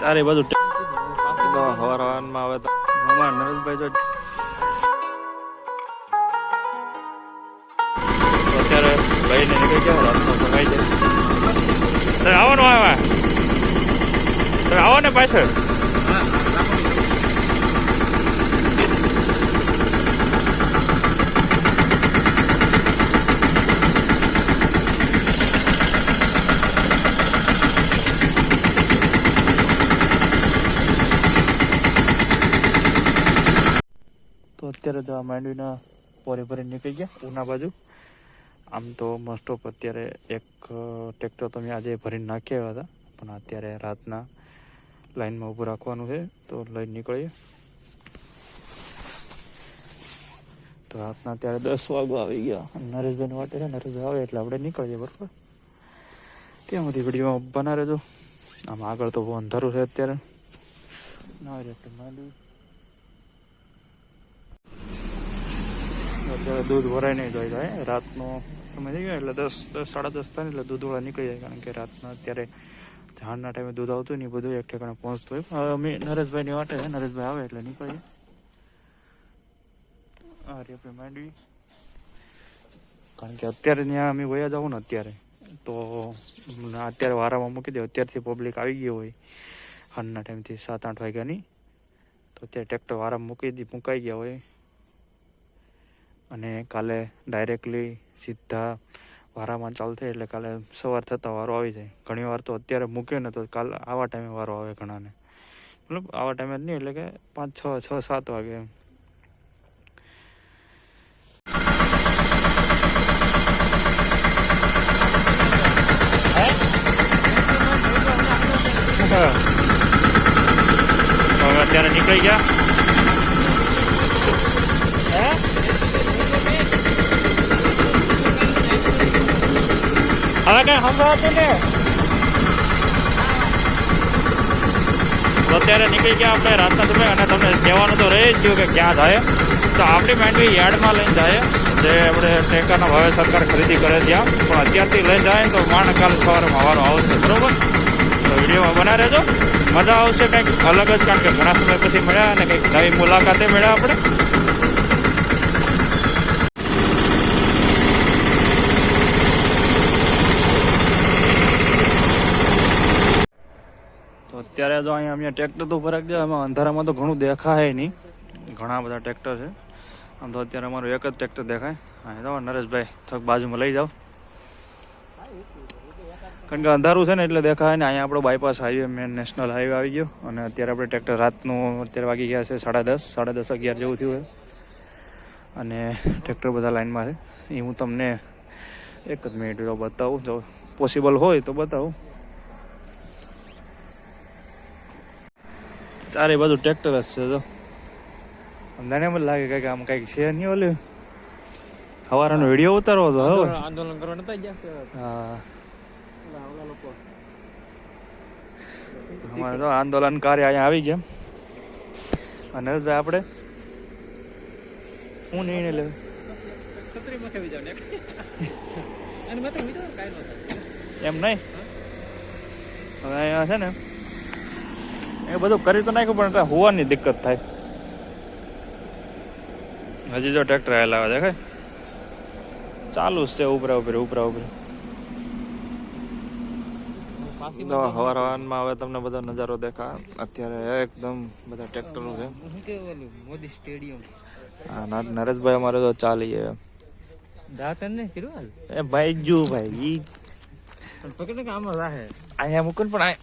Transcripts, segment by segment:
ચારે બાજુ હવાર હવારમાં આવે તો અમારા નરેશભાઈ જો અત્યારે ભાઈને નીકળી ગયા રાતનો ભગાઈ જાય તમે આવો ને આવે આવો ને પાછળ. અત્યારે તો આ પોરે ભરી નીકળી ગયા, ઉના બાજુ. આમ તો મોસ્ટ ઓફ અત્યારે એક ટ્રેક્ટર તો મેં આજે ભરીને નાખ્યા હતા, પણ અત્યારે રાતના લાઈનમાં ઊભું રાખવાનું છે, તો લઈને નીકળીએ. તો રાતના અત્યારે દસ વાગવા આવી ગયા. નરેશભાઈ વાટે છે, નરેશભાઈ આવે એટલે આપણે નીકળીએ, બરાબર? ત્યાં બધી વીડિયો બના તો આમ આગળ તો બહુ અંધારું છે અત્યારે. ના એટલે માંડવી. અત્યારે દૂધ ભરાય નહીં જાય જાય રાતનો સમય થઈ ગયો એટલે દસ દસ, સાડા દસ થાય એટલે દૂધવાળા નીકળી જાય. કારણ કે રાતના અત્યારે ઝાડના ટાઈમે દૂધ આવતું નહીં બધું એક ઠેકાણે પહોંચતું હોય. હવે અમે નરેશભાઈની વાટે નરેશભાઈ આવે એટલે નીકળીએ. આ માંડવી. કારણ કે અત્યારે ત્યાં અમે વયા જાઉં ને અત્યારે, તો અત્યારે વારામાં મૂકી દે. અત્યારથી પબ્લિક આવી ગયો હોય. હાલના ટાઈમથી સાત, આઠ વાગ્યાની. તો અત્યારે ટ્રેક્ટર વારામાં મૂકી દી, મુકાઈ ગયા હોય. અને કાલે ડાયરેક્ટલી સીધા વારામાં ચાલશે એટલે કાલે સવાર થતાં વારો આવી જાય. ઘણી વાર તો અત્યારે મૂકે ને તો કાલે આવા ટાઈમે વારો આવે ઘણાને. મતલબ આવા ટાઈમે જ નહીં, એટલે કે પાંચ, છ છ, સાત વાગે એમ. હવે અત્યારે નીકળી ગયા? હે? હવે કઈ સંભળાતું ને અત્યારે નીકળી ગયા આપણે રાતના તમે અને તમને કહેવાનું તો રહે જ ગયું કે ક્યાં જાય. તો આપણી મેન્ડવી યાર્ડમાં લઈને જાય, જે આપણે ટેકાના ભાવે સરકાર ખરીદી કરે ત્યાં. પણ અત્યારથી લઈને જાય તો માણ કાલ સવારે વારો આવશે, બરાબર? તો વિડીયોમાં બના રહેજો. મજા આવશે કંઈક અલગ જ, કારણ કે ઘણા સમય પછી મળ્યા અને કંઈક નવી મુલાકાતે મળ્યા આપણે. તો અત્યારે જો અહીંયા અહીંયા ટ્રેક્ટર તો ભરાક ગયા, એમાં અંધારામાં તો ઘણું દેખાય નહીં. ઘણા બધા ટ્રેક્ટર છે. આમ તો અત્યારે અમારું એક જ ટ્રેક્ટર દેખાય. અહીં તો નરેશભાઈ થોક બાજુમાં લઈ જાઓ. કારણ કે અંધારું છે ને એટલે દેખાય ને, અહીંયા આપણો bypass highway main national highway આવી ગયો. અને અત્યારે આપણે ટ્રેક્ટર રાતનું અત્યારે વાગી ગયા છે સાડા દસ સાડા દસ અગિયાર જેવું થયું હોય અને ટ્રેક્ટર બધા લાઈનમાં છે. એ હું તમને એક જ મિનિટ જો બતાવું. જો પોસિબલ હોય તો બતાવું. ચારે બાજુ ટ્રેક્ટર જ છે તો અમને એમ જ લાગે કે આમ કંઈક છે નહીં ઓલું. સવારનો વીડિયો ઉતારવો હતો આંદોલન કરવા નતા ગયા હા. લોકો. અમારે તો આંદોલનકારી અહીંયા આવી ગયા. અને આપણે હું નિર્ણય લેવું એમ નહીં? હવે અહીંયા છે ને એ બધું કરી તો નાખ્યું પણ એટલે હોવાની દિક્કત થાય. હજી જો ટ્રેક્ટર આવેલા આવે દેખાય ચાલુ જ છે ઉપરા ઉપર ઉપરા ઉપરે. હવારમાં હવે તમને બધો નજારો દેખા. અત્યારે એકદમ બધા ટ્રેક્ટરો છે. મોદી સ્ટેડિયમ. હા નરેશભાઈ અમારે તો ચાલી છે દાતન ને કિરવાલ એ ભાઈ જુ ભાઈ ઈ પણ પકડને કે રાહે? અહીંયા મૂકું પણ આ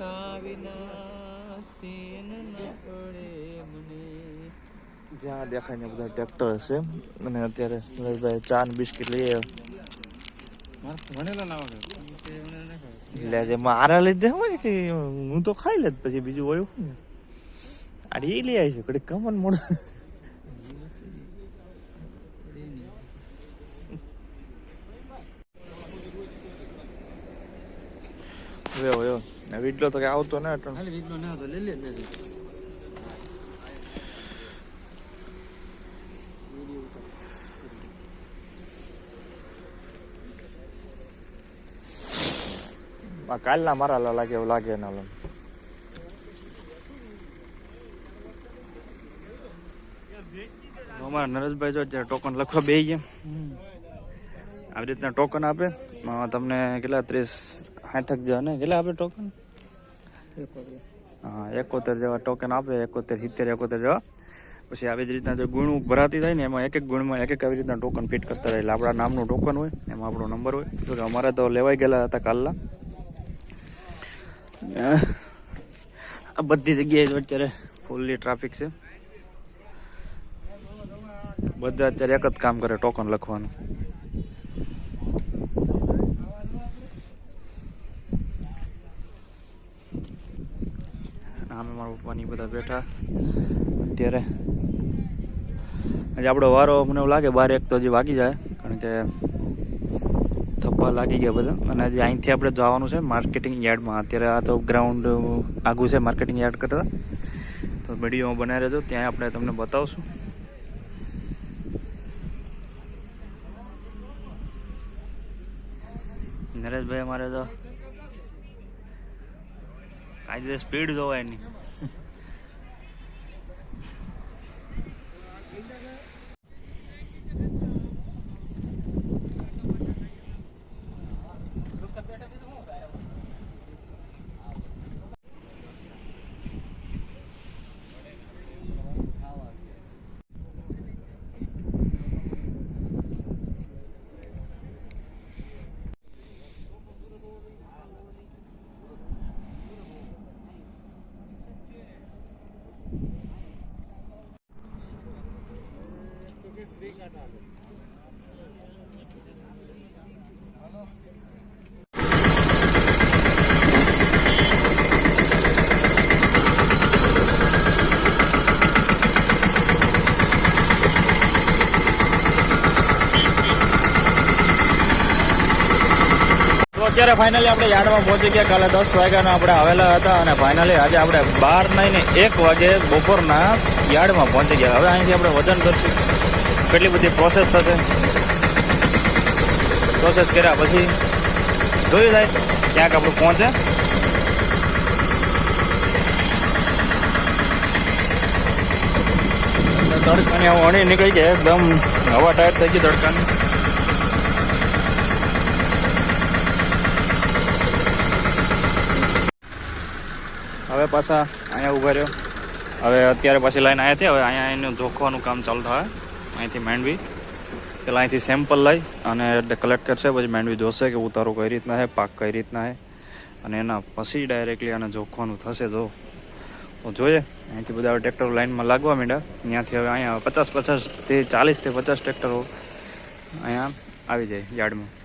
સાવિના સીન ન પડે મને. જ્યાં દેખાય ને બધા ટ્રેક્ટર છે. અને અત્યારે નરેશભાઈ ચા ને બિસ્કિટ લઈ આવ્યો. લો મારા લીધે હોય કે હું તો ખાઈ લેત પછી બીજું હોય ને? અરે એ લઈ આવી છે કડી કમન મોડ. હવે ને વીડલો તો કઈ આવતો ના હતો. ના આવતો લઈ લે કાલના મારા લાગે એવું લાગે ના લમ અમારા નરેશભાઈ જો અત્યારે ટોકન લખવા બે ગયા. આવી રીતના ટોકન આપે. તમને કેટલા? ત્રીસ સાઠક જેવા ને કેટલા આપે ટોકન હા, એકોતેર જેવા ટોકન આપે, એકોતેર, સિત્તેર, એકોતેર જેવા. પછી આવી જ રીતના જો ગુણ ભરાતી થાય ને, એમાં એક એક ગુણમાં એક એક આવી રીતના ટોકન ફિટ કરતા રહે. આપણા નામનું ટોકન હોય, એમાં આપણો નંબર હોય. તો અમારે તો લેવાઈ ગયેલા હતા કાલના. આ બધી જગ્યાએ અત્યારે ફૂલ્લી ટ્રાફિક છે. બધા અત્યારે એક જ કામ કરે ટોકન લખવાનું. આમે મારા પપ્પાની બધા બેઠા. અત્યારે આજે આપણો વારો મને એવું લાગે બાર એક તો હજી વાગી જાય, કારણ કે થપ્પા લાગી ગયા બધા. અને હજી અહીંથી આપણે જવાનું છે માર્કેટિંગ યાર્ડમાં અત્યારે આ તો ગ્રાઉન્ડ આગું છે માર્કેટિંગ યાર્ડ કરતા. તો વીડિયો બનાવી રહેજો, ત્યાં આપણે તમને બતાવશું. નરેશભાઈ અમારે તો કાયદે સ્પીડ જોવાય એની તો અત્યારે ફાઇનલી આપણે યાર્ડમાં પહોંચી ગયા. કાલે દસ વાગ્યાના આપણે આવેલા હતા અને ફાઇનલી આજે આપણે બાર નહીં ને એક વાગે બપોરના યાર્ડમાં પહોંચી ગયા. હવે અહીંથી આપણે વજન કરશું. કેટલી બધી પ્રોસેસ થશે? પ્રોસેસ કર્યા પછી જોઈ જાય ક્યાંક આપણું પહોંચે? તડકાની અણી નીકળી ગયા. એકદમ હવા ટાયર થઈ ગઈ તડકાની હવે પાછા અહીંયા ઊભા રહ્યો. હવે અત્યારે પાછી લાઈન આવ્યા હવે અહીંયા એનું જોખવાનું કામ ચાલુ થાય. અહીંથી માંડવી. પેલા અહીંથી સેમ્પલ લઈ અને કલેક્ટ કરશે. પછી માંડવી જોશે કે ઉતારો કઈ રીતના છે, પાક કઈ રીતના છે. અને એના પછી ડાયરેક્ટલી આને જોખવાનું થશે જો. તો જોઈએ. અહીંથી બધા ટ્રેક્ટર લાઈનમાં લાગવા માંડ્યા. ત્યાંથી હવે અહીંયા પચાસ પચાસથી ચાલીસથી પચાસ ટ્રેક્ટરો અહીંયા આવી જાય યાર્ડમાં.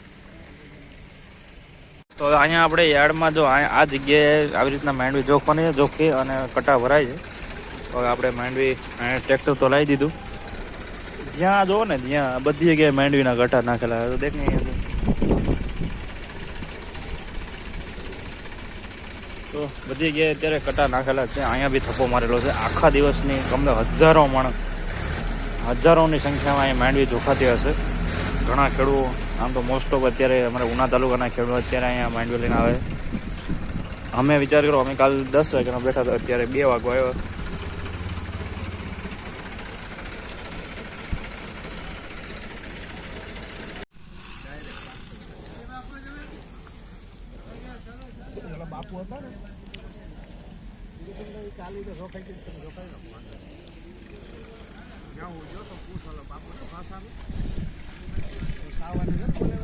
તો અહીંયા આપણે યાર્ડમાં જો આ જગ્યાએ આવી રીતના માંડવી જોખવાની જોખી અને કટા ભરાય છે. તો આપણે માંડવી ટ્રેક્ટર તો લાવી દીધું. જ્યાં જો ને જ્યાં બધી જગ્યાએ માંડવીના ગટા નાખેલા. તો દેખ ને તો. બધી જગ્યાએ અત્યારે કટા નાખેલા છે. અહીંયા બી થપ્પો મારેલો છે. આખા દિવસની કમને હજારો માણસ હજારોની સંખ્યામાં અહીંયા માંડવી જોખાતી હશે. ઘણા ખેડૂતો આમ તો મોસ્ટ ઓફ અત્યારે અમારા ઉના તાલુકાના ખેડૂતો અત્યારે અહીંયા માંડવી લઈને આવે અમે વિચાર કરો અમે કાલ દસ વાગ્યાનો બેઠા હતા, અત્યારે બે વાગો આવ્યો. Sağ olun efendim.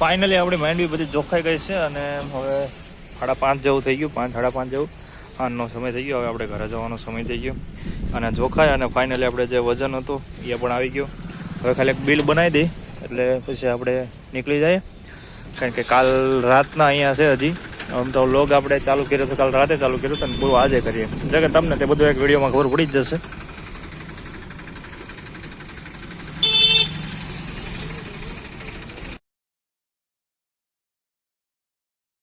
ફાઇનલી આપણી માંડવી બધી જોખાઈ ગઈ છે અને હવે સાડા પાંચ જેવું થઈ ગયું, પાંચ, સાડા પાંચ જેવું. આનો સમય થઈ ગયો, હવે આપણે ઘરે જવાનો સમય થઈ ગયો. અને જોખાય અને ફાઇનલી આપણે જે વજન હતું, એ પણ આવી ગયો. હવે ખાલી એક બિલ બનાવી દઈ, એટલે પછી આપણે નીકળી જાય કારણ કે કાલ રાતના અહીંયા છે હજી. આમ તો લોગ આપણે ચાલુ કર્યો તો કાલ રાતે ચાલુ કર્યો તો અને પૂરું આજે કરીએ. જો કે તમને તે બધું એક વિડીયોમાં ખબર પડી જ જશે.